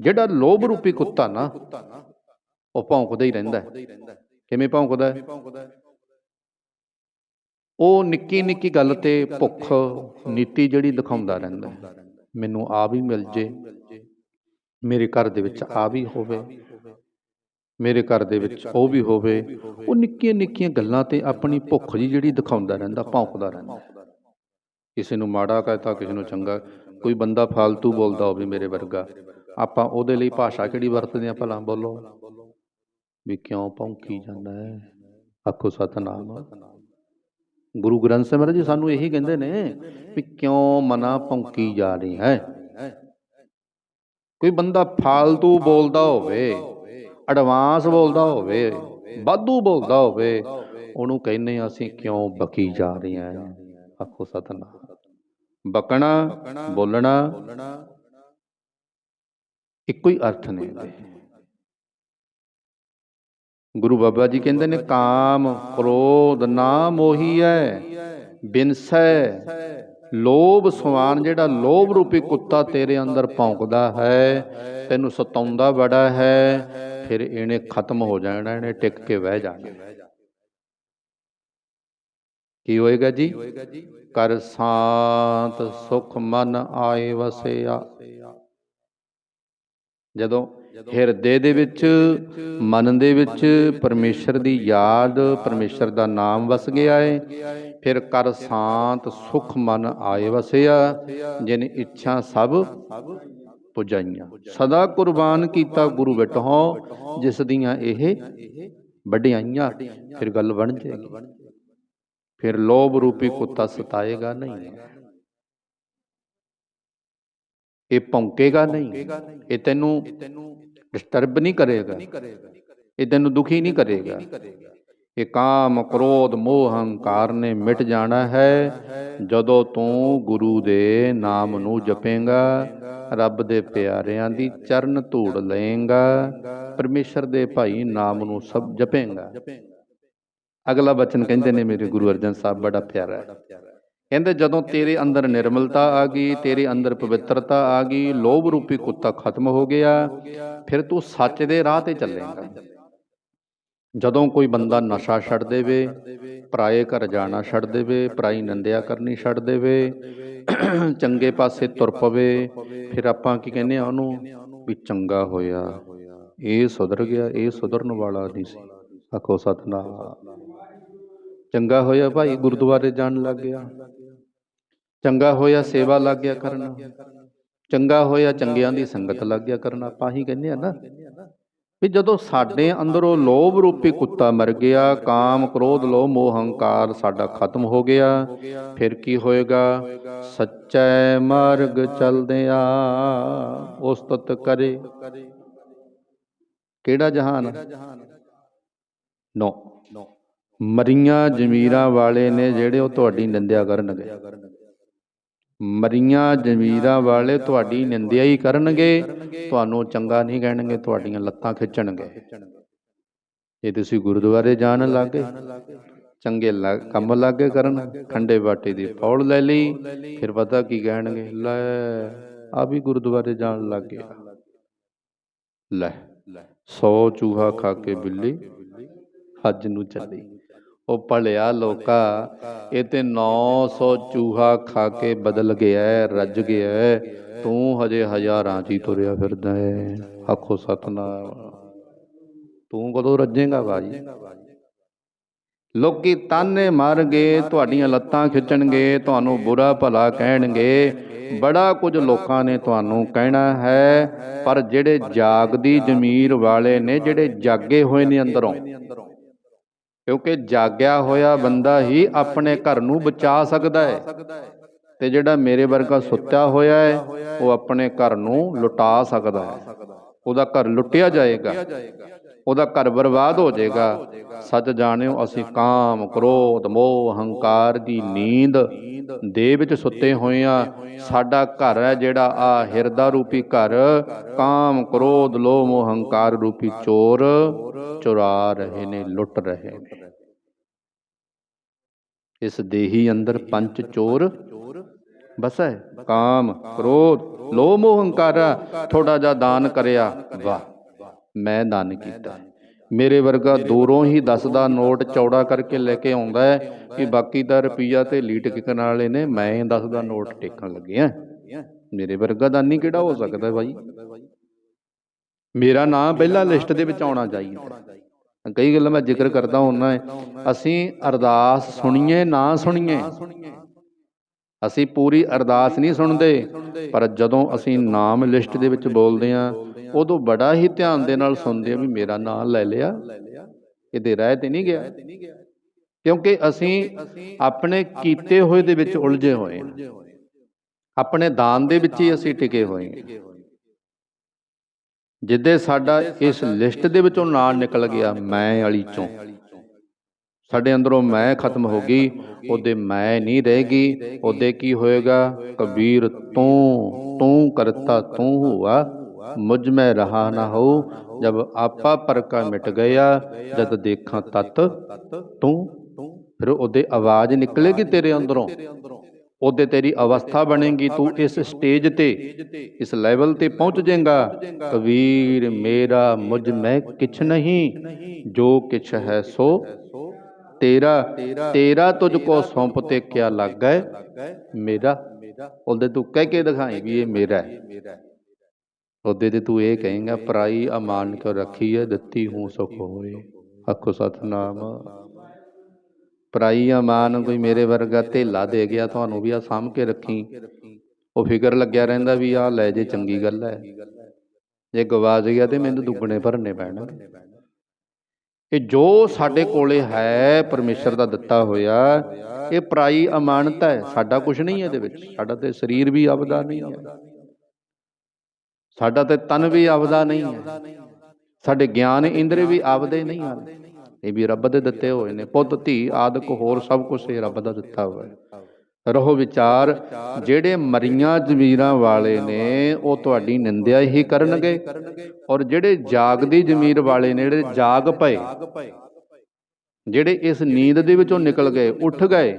Speaker 1: ਜਿਹੜਾ ਲੋਭ ਰੂਪੀ ਕੁੱਤਾ ਨਾ ਉਹ ਭੌਂਕਦਾ ਹੀ ਰਹਿੰਦਾ ਕਿਵੇਂ ਭੌਂਕਦਾ ਉਹ ਨਿੱਕੀ ਨਿੱਕੀ ਗੱਲ ਤੇ ਭੁੱਖ ਨੀਤੀ ਜਿਹੜੀ ਦਿਖਾਉਂਦਾ ਰਹਿੰਦਾ ਮੈਨੂੰ ਆ ਵੀ ਮਿਲ ਜੇ ਮੇਰੇ ਘਰ ਦੇ ਵਿੱਚ ਆ ਵੀ ਹੋਵੇ ਮੇਰੇ ਘਰ ਦੇ ਵਿੱਚ ਉਹ ਵੀ ਹੋਵੇ ਉਹ ਨਿੱਕੀਆਂ ਨਿੱਕੀਆਂ ਗੱਲਾਂ ਤੇ ਆਪਣੀ ਭੁੱਖ ਜੀ ਜਿਹੜੀ ਦਿਖਾਉਂਦਾ ਰਹਿੰਦਾ ਭੌਂਕਦਾ ਰਹਿੰਦਾ। ਕਿਸੇ ਨੂੰ ਮਾੜਾ ਕਹਤਾ ਕਿਸੇ ਨੂੰ ਚੰਗਾ। ਕੋਈ ਬੰਦਾ ਫਾਲਤੂ ਬੋਲਦਾ ਹੋਵੇ ਮੇਰੇ ਵਰਗਾ। ਆਪਾਂ ਉਹਦੇ ਲਈ ਭਾਸ਼ਾ ਕਿਹੜੀ ਵਰਤਦੇ ਆ ਭਲਾ ਬੋਲੋ। ਵੀ ਕਿਉਂ ਭੌਂਕੀ ਜਾਂਦਾ ਹੈ। ਆਖੋ ਸਤਨਾਮ। ਗੁਰੂ ਗ੍ਰੰਥ ਸਾਹਿਬ ਜੀ ਸਾਨੂੰ ਇਹੀ ਕਹਿੰਦੇ ਨੇ ਵੀ ਕਿਉਂ ਮਨਾ ਭੌਂਕੀ ਜਾ ਰਹੀ ਹੈ। ਕੋਈ ਬੰਦਾ ਫਾਲਤੂ ਬੋਲਦਾ ਹੋਵੇ ਐਡਵਾਂਸ ਬੋਲਦਾ ਹੋਵੇ ਵਾਧੂ ਬੋਲਦਾ ਹੋਵੇ ਉਹਨੂੰ ਕਹਿੰਦੇ ਆ ਅਸੀਂ ਕਿਉਂ ਬਕੀ ਜਾ ਰਹੇ ਹਾਂ। ਆਖੋ ਸਤਨਾਮ। ਬਕਣਾ ਬੋਲਣਾ ਇੱਕੋ ਹੀ ਅਰਥ ਨੇ ਇਹਦੇ। ਗੁਰੂ ਬਾਬਾ ਜੀ ਕਹਿੰਦੇ ਨੇ, ਕਾਮ ਕ੍ਰੋਧ ਨਾ ਮੋਹੀਐ ਬਿਨਸੈ ਲੋਭ ਸਵਾਨ ਜਿਹੜਾ ਲੋਭ ਰੂਪੀ ਕੁੱਤਾ ਤੇਰੇ ਅੰਦਰ ਭੌਂਕਦਾ ਹੈ, ਤੈਨੂੰ ਸਤਾਉਂਦਾ ਬੜਾ ਹੈ, ਫਿਰ ਇਹਨੇ ਖਤਮ ਹੋ ਜਾਣਾ, ਇਹਨੇ ਟਿਕ ਕੇ ਬਹਿ ਜਾਣਾ। ਕੀ ਹੋਏਗਾ ਜੀ? ਕਰ ਸ਼ਾਂਤ ਸੁਖ ਮਨ ਆਏ ਵਸਿਆ। ਜਦੋਂ ਹਿਰਦੇ ਦੇ ਵਿੱਚ, ਮਨ ਦੇ ਵਿੱਚ ਪਰਮੇਸ਼ਰ ਦੀ ਯਾਦ, ਪਰਮੇਸ਼ਰ ਦਾ ਨਾਮ ਵਸ ਗਿਆ ਏ, ਫਿਰ ਕਰ ਸ਼ਾਂਤ ਸੁਖ ਮਨ ਆਏ ਵਸਿਆ, ਜਿਨ ਇੱਛਾ ਸਭ ਪੁਜਾਈਆਂ। ਸਦਾ ਕੁਰਬਾਨ ਕੀਤਾ ਗੁਰੂ ਬਿਟਹੁ, ਜਿਸ ਦੀਆਂ ਇਹ ਵਡਿਆਈਆਂ, ਫਿਰ ਗੱਲ ਬਣ ਜਾਏਗੀ। ਫਿਰ ਲੋਭ ਰੂਪੀ ਕੁੱਤਾ ਸਤਾਏਗਾ ਨਹੀਂ। ਇਹ ਭੌਂਕੇਗਾ ਨਹੀਂ। ਇਹ ਤੈਨੂੰ ਡਿਸਟਰਬ ਨਹੀਂ ਕਰੇਗਾ। ਇਹ ਤੈਨੂੰ ਦੁਖੀ ਨਹੀਂ ਕਰੇਗਾ। ਇਹ ਕਾਮ, ਕ੍ਰੋਧ, ਮੋਹ, ਹੰਕਾਰ ਨੇ ਮਿਟ ਜਾਣਾ ਹੈ। ਜਦੋਂ ਤੂੰ ਗੁਰੂ ਦੇ ਨਾਮ ਨੂੰ ਜਪੇਂਗਾ, ਰੱਬ ਦੇ ਪਿਆਰਿਆਂ ਦੀ ਚਰਨ ਧੂੜ ਲਏਂਗਾ, ਪਰਮੇਸ਼ਰ ਦੇ ਭਾਈ ਨਾਮ ਨੂੰ ਸਭ ਜਪੇਂਗਾ। ਅਗਲਾ ਬਚਨ ਕਹਿੰਦੇ ਨੇ, ਮੇਰੇ ਗੁਰੂ ਅਰਜਨ ਸਾਹਿਬ, ਬੜਾ ਪਿਆਰਾ ਹੈ। ਕਹਿੰਦੇ ਜਦੋਂ ਤੇਰੇ ਅੰਦਰ ਨਿਰਮਲਤਾ ਆ ਗਈ ਤੇਰੇ ਅੰਦਰ ਪਵਿੱਤਰਤਾ ਆ ਗਈ ਲੋਭ ਰੂਪੀ ਕੁੱਤਾ ਖਤਮ ਹੋ ਗਿਆ ਫਿਰ ਤੂੰ ਸੱਚ ਦੇ ਰਾਹ ਤੇ ਚੱਲੇਂਗਾ। ਜਦੋਂ ਕੋਈ ਬੰਦਾ ਨਸ਼ਾ ਛੱਡ ਦੇਵੇ ਪਰਾਏ ਘਰ ਜਾਣਾ ਛੱਡ ਦੇਵੇ ਪਰਾਈ ਨੰਦਿਆ ਕਰਨੀ ਛੱਡ ਦੇਵੇ ਚੰਗੇ ਪਾਸੇ ਤੁਰ ਪਵੇ ਫਿਰ ਆਪਾਂ ਕੀ ਕਹਿੰਦੇ ਆ ਉਹਨੂੰ ਵੀ ਚੰਗਾ ਹੋਇਆ। ਇਹ ਸੁਧਰ ਗਿਆ ਇਹ ਸੁਧਰਨ ਵਾਲਾ ਨਹੀਂ ਸੀ। ਆਖੋ ਸਤਨਾਮ। ਚੰਗਾ ਹੋਇਆ ਭਾਈ ਗੁਰਦੁਆਰੇ ਜਾਣ ਲੱਗ ਗਿਆ। ਚੰਗਾ ਹੋਇਆ ਸੇਵਾ ਲੱਗ ਗਿਆ ਕਰਨ। ਚੰਗਾ ਹੋਇਆ ਚੰਗਿਆਂ ਦੀ ਸੰਗਤ ਲੱਗ ਗਿਆ ਕਰਨ ਆਪਾਂ ਹੀ ਕਹਿੰਦੇ ਆ ਨਾ। ਵੀ ਜਦੋਂ ਸਾਡੇ ਅੰਦਰੋਂ ਲੋਭ ਰੂਪੀ ਕੁੱਤਾ ਮਰ ਗਿਆ ਕਾਮ ਕ੍ਰੋਧ ਲੋਭ ਮੋਹ ਹੰਕਾਰ ਸਾਡਾ ਖਤਮ ਹੋ ਗਿਆ। ਫਿਰ ਕੀ ਹੋਏਗਾ? ਸੱਚੇ ਮਾਰਗ ਚਲਦਿਆਂ ਉਸਤਤ ਕਰੇ। ਕਿਹੜਾ ਜਹਾਨ? ਨੋ। ਮਰੀਆਂ ਜ਼ਮੀਰਾਂ ਵਾਲੇ ਨੇ ਜਿਹੜੇ ਉਹ ਤੁਹਾਡੀ ਨਿੰਦਿਆ ਕਰਨਗੇ। ਮਰੀਆਂ ਜ਼ਮੀਰਾਂ ਵਾਲੇ ਤੁਹਾਡੀ ਨਿੰਦਿਆ ਹੀ ਕਰਨਗੇ, ਤੁਹਾਨੂੰ ਚੰਗਾ ਨਹੀਂ ਕਹਿਣਗੇ, ਤੁਹਾਡੀਆਂ ਲੱਤਾਂ ਖਿੱਚਣਗੇ। ਜੇ ਤੁਸੀਂ ਗੁਰਦੁਆਰੇ ਜਾਣ ਲੱਗੇ, ਚੰਗੇ ਲੱਗ- ਕੰਮ ਲੱਗੇ ਕਰਨ, ਖੰਡੇ ਬਾਟੇ ਦੀ ਫੌੜ ਲੈ ਲਈ, ਫਿਰ ਪਤਾ ਕੀ ਕਹਿਣਗੇ, ਲੈ, ਆ ਵੀ ਗੁਰਦੁਆਰੇ ਜਾਣ ਲੱਗ। ਗਿਆ ਲੈ 100 ਚੂਹਾ ਖਾ ਕੇ ਬਿੱਲੀ, ਹੱਜ ਨੂੰ ਚੱਲੀ। ਉਹ ਭਲਿਆ ਲੋਕਾ ਇਹ ਤੇ 900 ਚੂਹਾ ਖਾ ਕੇ ਬਦਲ ਗਿਆ ਰੱਜ ਗਿਆ ਤੂੰ ਹਜੇ ਹਜ਼ਾਰਾਂ ਚ ਹੀ ਤੁਰਿਆ ਫਿਰਦਾ ਹੈ। ਆਖੋ ਸਤਨਾਮ। ਤੂੰ ਕਦੋਂ ਰੱਜੇਗਾ ਬਾਜੀ? ਲੋਕੀ ਤਾਨੇ ਮਾਰਗੇ ਤੁਹਾਡੀਆਂ ਲੱਤਾਂ ਖਿੱਚਣਗੇ, ਤੁਹਾਨੂੰ ਬੁਰਾ ਭਲਾ ਕਹਿਣਗੇ। ਬੜਾ ਕੁਝ ਲੋਕਾਂ ਨੇ ਤੁਹਾਨੂੰ ਕਹਿਣਾ ਹੈ, ਪਰ ਜਿਹੜੇ ਜਾਗਦੀ ਜ਼ਮੀਰ ਵਾਲੇ ਨੇ, ਜਿਹੜੇ ਜਾਗੇ ਹੋਏ ਨੇ ਅੰਦਰੋਂ ਕਿਉਂਕਿ ਜਾਗਿਆ ਹੋਇਆ ਬੰਦਾ ਹੀ ਆਪਣੇ ਘਰ ਨੂੰ ਬਚਾ ਸਕਦਾ ਹੈ। ਤੇ ਜਿਹੜਾ ਮੇਰੇ ਵਰਗਾ ਸੁੱਤਾ ਹੋਇਆ ਹੈ, ਉਹ ਆਪਣੇ ਘਰ ਨੂੰ ਲੁਟਾ ਸਕਦਾ ਹੈ। ਉਹਦਾ ਘਰ ਲੁੱਟਿਆ ਜਾਏਗਾ। ਉਹਦਾ ਘਰ ਬਰਬਾਦ ਹੋ ਜਾਏਗਾ। ਸੱਚ ਜਾਣਿਓ, ਅਸੀਂ ਕਾਮ, ਕ੍ਰੋਧ, ਮੋਹ, ਹੰਕਾਰ ਦੀ ਨੀਂਦ ਦੇ ਵਿੱਚ ਸੁੱਤੇ ਹੋਏ ਆ ਸਾਡਾ ਘਰ ਹੈ ਜਿਹੜਾ ਆ ਹਿਰਦਾ ਰੂਪੀ ਘਰ। ਕਾਮ, ਕ੍ਰੋਧ, ਲੋਭ, ਮੋਹ, ਹੰਕਾਰ ਰੂਪੀ ਚੋਰ ਚੁਰਾ ਰਹੇ ਨੇ, ਲੁੱਟ ਰਹੇ ਨੇ। ਇਸ ਦੇਹੀ ਅੰਦਰ ਪੰਜ ਚੋਰ ਬਸੈ ਕਾਮ, ਕ੍ਰੋਧ, ਲੋਭ, ਮੋਹ, ਹੰਕਾਰਾ ਥੋੜਾ ਜਿਹਾ ਦਾਨ ਕਰਿਆ। ਵਾਹ। ਮੈਂ ਦਾਨ ਕੀਤਾ। ਮੇਰੇ ਵਰਗਾ ਦੂਰੋਂ ਹੀ 10 ਦਾ ਨੋਟ ਚੌੜਾ ਕਰਕੇ ਲੈ ਕੇ ਆਉਂਦਾ ਹੈ ਕਿ ਬਾਕੀ ਦਾ ਰੁਪਈਆ ਤੇ ਲੀਟ ਕਿਕਣ ਵਾਲੇ ਨੇ ਮੈਂ 10 ਦਾ ਨੋਟ ਟੇਕਣ ਲੱਗਿਆ। ਮੇਰੇ ਵਰਗਾ ਦਾਨੀ ਕਿਹੜਾ ਹੋ ਸਕਦਾ ਬਾਈ? ਮੇਰਾ ਨਾਮ ਪਹਿਲਾਂ ਲਿਸਟ ਦੇ ਵਿੱਚ ਆਉਣਾ ਚਾਹੀਦਾ। ਕਈ ਗੱਲਾਂ ਮੈਂ ਜ਼ਿਕਰ ਕਰਦਾ ਹੁੰਨਾ ਹੈ। ਅਸੀਂ ਅਰਦਾਸ ਸੁਣੀਏ ਨਾ ਸੁਣੀਏ ਅਸੀਂ ਪੂਰੀ ਅਰਦਾਸ ਨਹੀਂ ਸੁਣਦੇ ਪਰ ਜਦੋਂ ਅਸੀਂ ਨਾਮ ਲਿਸਟ ਦੇ ਵਿੱਚ ਬੋਲਦੇ ਆ ਉਦੋਂ ਬੜਾ ਹੀ ਧਿਆਨ ਦੇ ਨਾਲ ਸੁਣਦੇ ਆ ਵੀ ਮੇਰਾ ਨਾਂ ਲੈ ਲਿਆ। ਕਿਤੇ ਰਹਿ ਤੇ ਨਹੀਂ ਗਿਆ। ਕਿਉਂਕਿ ਅਸੀਂ ਆਪਣੇ ਕੀਤੇ ਹੋਏ ਦੇ ਵਿੱਚ ਉਲਝੇ ਹੋਏ ਹਾਂ। ਆਪਣੇ ਦਾਨ ਦੇ ਵਿੱਚ ਹੀ ਅਸੀਂ ਟਿਕੇ ਹੋਏ ਹਾਂ। ਜਿੱਦੇ ਸਾਡਾ ਇਸ ਲਿਸਟ ਦੇ ਵਿੱਚੋਂ ਨਾਂ ਨਿਕਲ ਗਿਆ, ਮੈਂ ਵਾਲੀ ਚੋਂ। ਸਾਡੇ ਅੰਦਰੋਂ ਮੈਂ ਖਤਮ ਹੋ ਗਈ, ਉਹਦੇ ਮੈਂ ਨਹੀਂ ਰਹੇਗੀ ਉਹਦੇ ਕੀ ਹੋਏਗਾ? ਕਬੀਰ, ਤੂੰ ਤੂੰ ਕਰਤਾ, ਤੂੰ ਹੁਆ। ਮੁਝ ਮੈਂ ਰਹਾ ਨਾ ਹੋ ਜਬ ਆਪਾ ਪਰਕਾ ਮਿਟ ਗਿਆ, ਜਦ ਦੇਖਾਂ ਤਤ, ਤੂੰ, ਫਿਰ ਉਹਦੇ ਆਵਾਜ਼ ਨਿਕਲੇਗੀ ਤੇਰੇ ਅੰਦਰੋਂ। ਉਹਦੇ ਤੇਰੀ ਅਵਸਥਾ ਬਣੇਗੀ, ਤੂੰ ਇਸ ਸਟੇਜ ਤੇ, ਇਸ ਲੈਵਲ ਤੇ ਪਹੁੰਚ ਜਾਏਗਾ। ਕਬੀਰ ਮੇਰਾ, ਮੁਝ ਮੈਂ ਕਿਛ ਨਹੀਂ, ਜੋ ਕਿਛ ਹੈ ਸੋ। ਤੇਰਾ ਤੇਰਾ ਤੁਝ ਕੋ ਸੌਂਪ ਤੇ ਕਿਆ ਲੱਗਾ ਮੇਰਾ। ਉਹਦੇ ਤੂੰ ਕਹਿ ਕੇ ਦਿਖਾਈ ਵੀ ਇਹ ਮੇਰਾ ਹੈ। ਉਹਦੇ ਤੇ ਤੂੰ ਇਹ ਕਹੇਂਗਾ, ਪਰਾਈ ਅਮਾਨ ਕਿਉ ਰੱਖੀ ਹੈ ਦਿੱਤੀ ਹੂੰ ਸੁਖ ਹੋਏ। ਆਖੋ ਸਤਨਾਮ। ਪਰਾਈ ਅਮਾਨ ਕੋਈ ਮੇਰੇ ਵਰਗਾ ਧੇਲਾ ਦੇ ਗਿਆ, ਤੁਹਾਨੂੰ ਵੀ ਆ ਸਾਂਭ ਕੇ ਰੱਖੀ। ਉਹ ਫਿਕਰ ਲੱਗਿਆ ਰਹਿੰਦਾ ਵੀ ਆ ਲੈ ਜੇ ਚੰਗੀ ਗੱਲ ਹੈ ਜੇ ਗਵਾਚ ਗਿਆ ਤੇ ਮੈਨੂੰ ਦੁੱਗਣੇ ਭਰਨੇ ਪੈਣਗੇ। ਇਹ ਜੋ ਸਾਡੇ ਕੋਲੇ ਹੈ, ਪਰਮੇਸ਼ਰ ਦਾ ਦਿੱਤਾ ਹੋਇਆ, ਇਹ ਪਰਾਈ ਅਮਾਨਤ ਹੈ ਸਾਡਾ ਕੁਝ ਨਹੀਂ ਹੈ ਇਹਦੇ ਵਿੱਚ। ਸਾਡਾ ਤੇ ਸਰੀਰ ਵੀ ਆਪਦਾ ਨਹੀਂ ਹੈ ਸਾਡਾ ਤੇ ਤਨ ਵੀ ਆਪਦਾ ਨਹੀਂ ਹੈ। ਸਾਡੇ ਗਿਆਨ ਇੰਦਰੀ ਵੀ ਆਪਦੇ ਨਹੀਂ ਹਨ। ਇਹ ਵੀ ਰੱਬ ਦੇ ਦਿੱਤੇ ਹੋਏ ਨੇ। ਪੁੱਤ, ਧੀ, ਆਦਿਕ ਹੋਰ ਸਭ ਕੁਝ ਇਹ ਰੱਬ ਦਾ ਦਿੱਤਾ ਹੋਇਆ ਹੈ। ਰਹੋ ਵਿਚਾਰ, ਜਿਹੜੇ ਮਰੀਆਂ ਜ਼ਮੀਰਾਂ ਵਾਲੇ ਨੇ, ਉਹ ਤੁਹਾਡੀ ਨਿੰਦਿਆ ਹੀ ਕਰਨਗੇ। ਔਰ ਜਿਹੜੇ ਜਾਗਦੀ ਜ਼ਮੀਰ ਵਾਲੇ ਨੇ, ਜਿਹੜੇ ਜਾਗ ਪਏ, ਜਿਹੜੇ ਇਸ ਨੀਂਦ ਦੇ ਵਿੱਚੋਂ ਨਿਕਲ ਗਏ, ਉੱਠ ਗਏ,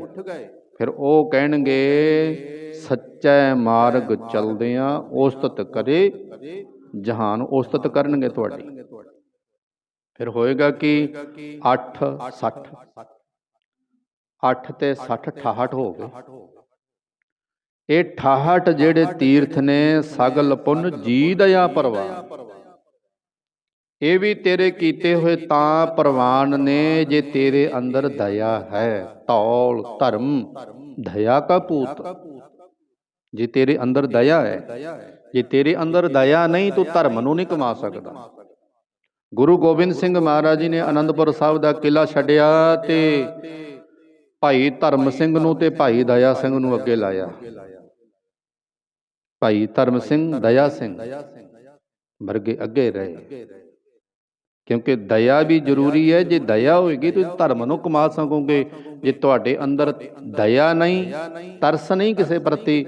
Speaker 1: ਫਿਰ ਉਹ ਕਹਿਣਗੇ ਸੱਚੇ ਮਾਰਗ ਚਲਦਿਆਂ ਉਸਤਤ ਕਰੇ, ਜਹਾਨ ਉਸਤਤ ਕਰਨਗੇ ਤੁਹਾਡੀ। ਫਿਰ ਹੋਏਗਾ ਕਿ 8 60 8 ਤੇ 60 68 ਹੋ ਗਏ। ਇਹ 68 ਜਿਹੜੇ ਤੀਰਥ ਨੇ, ਸਗਲ ਪੁੰਨ ਜੀ ਦਇਆ ਪਰਵਾਨ ਇਹ ਵੀ ਤੇਰੇ ਕੀਤੇ ਹੋਏ ਤਾਂ ਪ੍ਰਵਾਨ ਨੇ, ਜੇ ਤੇਰੇ ਅੰਦਰ ਦਇਆ ਹੈ। ਤੌਲ ਧਰਮ, ਦਇਆ ਕਾ ਪੂਤ। ਜੇ ਤੇਰੇ ਅੰਦਰ ਦਇਆ ਹੈ ਜੇ ਤੇਰੇ ਅੰਦਰ ਦਇਆ ਨਹੀਂ ਤੂੰ ਧਰਮ ਨੂੰ ਨਹੀਂ ਕਮਾ ਸਕਦਾ। ਗੁਰੂ ਗੋਬਿੰਦ ਸਿੰਘ ਮਹਾਰਾਜ ਜੀ ਨੇ ਆਨੰਦਪੁਰ ਸਾਹਿਬ ਦਾ ਕਿਲਾ ਛੱਡਿਆ ਤੇ ਭਾਈ ਧਰਮ ਸਿੰਘ ਨੂੰ ਤੇ ਭਾਈ ਦਇਆ ਸਿੰਘ ਨੂੰ ਅੱਗੇ ਲਾਇਆ। ਭਾਈ ਧਰਮ ਸਿੰਘ ਦਇਆ ਸਿੰਘ ਵਰਗੇ ਅੱਗੇ ਰਹੇ। ਕਿਉਂਕਿ ਦਇਆ ਵੀ ਜ਼ਰੂਰੀ ਹੈ, ਜੇ ਦਇਆ ਹੋਏਗੀ ਤੁਸੀਂ ਧਰਮ ਨੂੰ ਕਮਾ ਸਕੋਗੇ। ਜੇ ਤੁਹਾਡੇ ਅੰਦਰ ਦਇਆ ਨਹੀਂ, ਤਰਸ ਨਹੀਂ ਕਿਸੇ ਪ੍ਰਤੀ,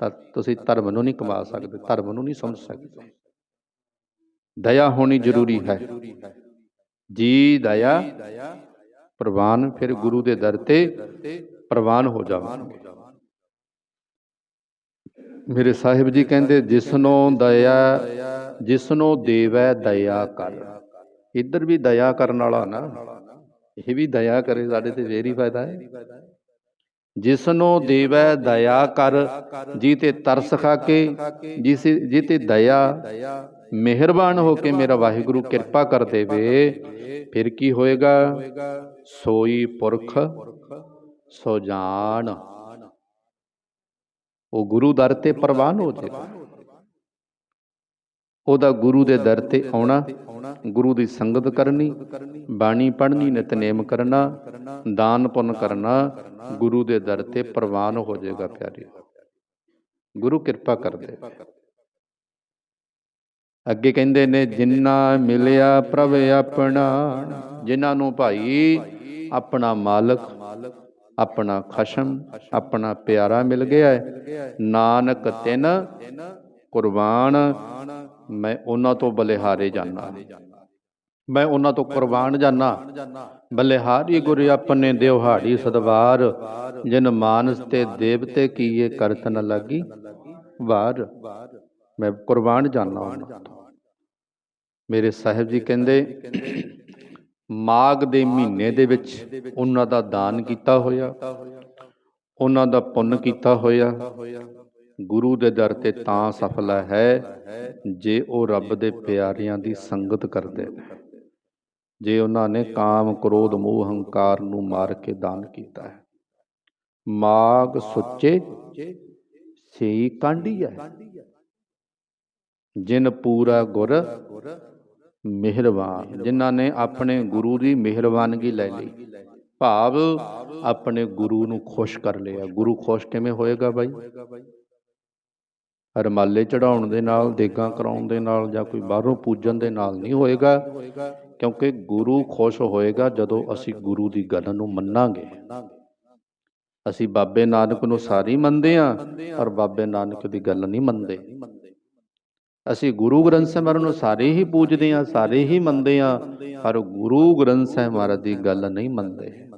Speaker 1: ਤਾਂ ਤੁਸੀਂ ਧਰਮ ਨੂੰ ਨਹੀਂ ਕਮਾ ਸਕਦੇ, ਧਰਮ ਨੂੰ ਨਹੀਂ ਸਮਝ ਸਕਦੇ। ਦਇਆ ਹੋਣੀ ਜ਼ਰੂਰੀ ਹੈ। ਜੀ ਦਇਆ, ਪ੍ਰਵਾਨ ਫਿਰ ਗੁਰੂ ਦੇ ਦਰ ਤੇ ਪ੍ਰਵਾਨ ਹੋ ਜਾਵਾਂਗੇ। ਮੇਰੇ ਸਾਹਿਬ ਜੀ ਕਹਿੰਦੇ, ਜਿਸਨੋ ਦਇਆ, ਜਿਸਨੋ ਦੇਵੈ ਦਇਆ ਕਰ। ਇੱਧਰ ਵੀ ਦਇਆ ਕਰਨ ਵਾਲਾ ਨਾ, ਇਹ ਵੀ ਦਇਆ ਕਰੇ, ਸਾਡੇ ਤੇ ਫੇਰ ਹੀ ਫਾਇਦਾ ਹੈ। ਜਿਸਨੋਂ ਦੇਵੈ ਦਇਆ ਕਰ ਜੀ ਤੇ ਤਰਸ ਖਾ ਕੇ, ਜਿਸ ਜੀ ਤੇ ਦਇਆ ਮਿਹਰਬਾਨ ਹੋ ਕੇ ਮੇਰਾ ਵਾਹਿਗੁਰੂ ਕਿਰਪਾ ਕਰ ਦੇਵੇ, ਫਿਰ ਕੀ ਹੋਏਗਾ? ਸੋਈ ਪੁਰਖ, ਸੋ ਜਾਣ। ਉਹ ਗੁਰੂ ਦਰ ਤੇ ਪ੍ਰਵਾਨ ਹੋ ਜਾਏਗਾ ਉਹਦਾ ਗੁਰੂ ਦੇ ਦਰ ਤੇ ਆਉਣਾ ਗੁਰੂ ਦੀ ਸੰਗਤ ਕਰਨੀ ਬਾਣੀ ਪੜ੍ਹਨੀ ਨਿਤਨੇਮ ਕਰਨਾ ਦਾਨ ਪੁੰਨ ਕਰਨਾ ਗੁਰੂ ਦੇ ਦਰ ਤੇ ਪ੍ਰਵਾਨ ਹੋ ਜਾਏਗਾ ਪਿਆਰੇ। ਗੁਰੂ ਕਿਰਪਾ ਕਰਦੇ। ਅੱਗੇ ਕਹਿੰਦੇ ਨੇ ਜਿੰਨਾ ਮਿਲਿਆ ਪ੍ਰਭ ਆਪਣਾ ਜਿਨ੍ਹਾਂ ਨੂੰ ਭਾਈ ਆਪਣਾ ਮਾਲਕ ਆਪਣਾ ਖਸ਼ਮ ਆਪਣਾ ਪਿਆਰਾ ਮਿਲ ਗਿਆ ਹੈ। ਨਾਨਕ ਤਿਨ ਕੁਰਬਾਨ ਮੈਂ ਉਹਨਾਂ ਤੋਂ ਬਲਿਹਾਰੇ ਜਾਣਾ ਮੈਂ ਉਹਨਾਂ ਤੋਂ ਕੁਰਬਾਨ ਜਾਣਾ ਬਲਿਹਾਰੀ ਗੁਰ ਆਪਣੇ ਦਿਵਹਾੜੀ ਸਦਵਾਰ, ਜਿਨ ਮਾਨਸ ਤੇ ਦੇਵਤੇ ਕੀਏ ਕਰਤ ਨ ਲਾਗੀ। ਵਾਰ, ਮੈਂ ਕੁਰਬਾਨ ਜਾਣਾ ਉਹਨਾਂ ਤੋਂ। ਮੇਰੇ ਸਾਹਿਬ ਜੀ ਕਹਿੰਦੇ ਮਾਗ ਦੇ ਮਹੀਨੇ ਦੇ ਵਿੱਚ ਉਹਨਾਂ ਦਾ ਦਾਨ ਕੀਤਾ ਹੋਇਆ, ਉਹਨਾਂ ਦਾ ਪੁੰਨ ਕੀਤਾ ਹੋਇਆ ਗੁਰੂ ਦੇ ਦਰ ਤੇ ਤਾਂ ਸਫਲ ਹੈ ਜੇ ਉਹ ਰੱਬ ਦੇ ਪਿਆਰਿਆਂ ਦੀ ਸੰਗਤ ਕਰਦੇ ਨੇ। ਜੇ ਉਹਨਾਂ ਨੇ ਕਾਮ, ਕ੍ਰੋਧ, ਮੋਹ, ਹੰਕਾਰ ਨੂੰ ਮਾਰ ਕੇ ਦਾਨ ਕੀਤਾ ਹੈ। ਮਾਗ ਸੁੱਚੇ ਸਈ ਕਾਂਢੀ ਹੈ। ਜਿਨ ਪੂਰਾ ਗੁਰ ਮਿਹਰਬਾਨ। ਜਿਨ੍ਹਾਂ ਨੇ ਆਪਣੇ ਗੁਰੂ ਦੀ ਮਿਹਰਬਾਨਗੀ ਲੈ ਲਈ। ਭਾਵ ਆਪਣੇ ਗੁਰੂ ਨੂੰ ਖੁਸ਼ ਕਰ ਲਿਆ। ਗੁਰੂ ਖੁਸ਼ ਕਿਵੇਂ ਹੋਏਗਾ ਬਾਈ? ਰਮਾਲੇ ਚੜਾਉਣ ਦੇ ਨਾਲ, ਦੇਗਾਂ ਕਰਾਉਣ ਦੇ ਨਾਲ ਜਾਂ ਕੋਈ ਬਾਹਰੋਂ ਪੂਜਣ ਦੇ ਨਾਲ ਨਹੀਂ ਹੋਏਗਾ, ਕਿਉਂਕਿ ਗੁਰੂ ਖੁਸ਼ ਹੋਏਗਾ ਜਦੋਂ ਅਸੀਂ ਗੁਰੂ ਦੀ ਗੱਲ ਨੂੰ ਮੰਨਾਂਗੇ। ਅਸੀਂ ਬਾਬੇ ਨਾਨਕ ਨੂੰ ਸਾਰੀ ਮੰਨਦੇ ਆਂ ਪਰ ਬਾਬੇ ਨਾਨਕ ਦੀ ਗੱਲ ਨਹੀਂ ਮੰਨਦੇ। ਅਸੀਂ ਗੁਰੂ ਗ੍ਰੰਥ ਸਾਹਿਬ ਮਹਾਰਾਜ ਨੂੰ ਸਾਰੇ ਹੀ ਪੂਜਦੇ ਆਂ ਸਾਰੇ ਹੀ ਮੰਨਦੇ ਆਂ ਪਰ ਗੁਰੂ ਗ੍ਰੰਥ ਸਾਹਿਬ ਮਹਾਰਾਜ ਦੀ ਗੱਲ ਨਹੀਂ ਮੰਨਦੇ।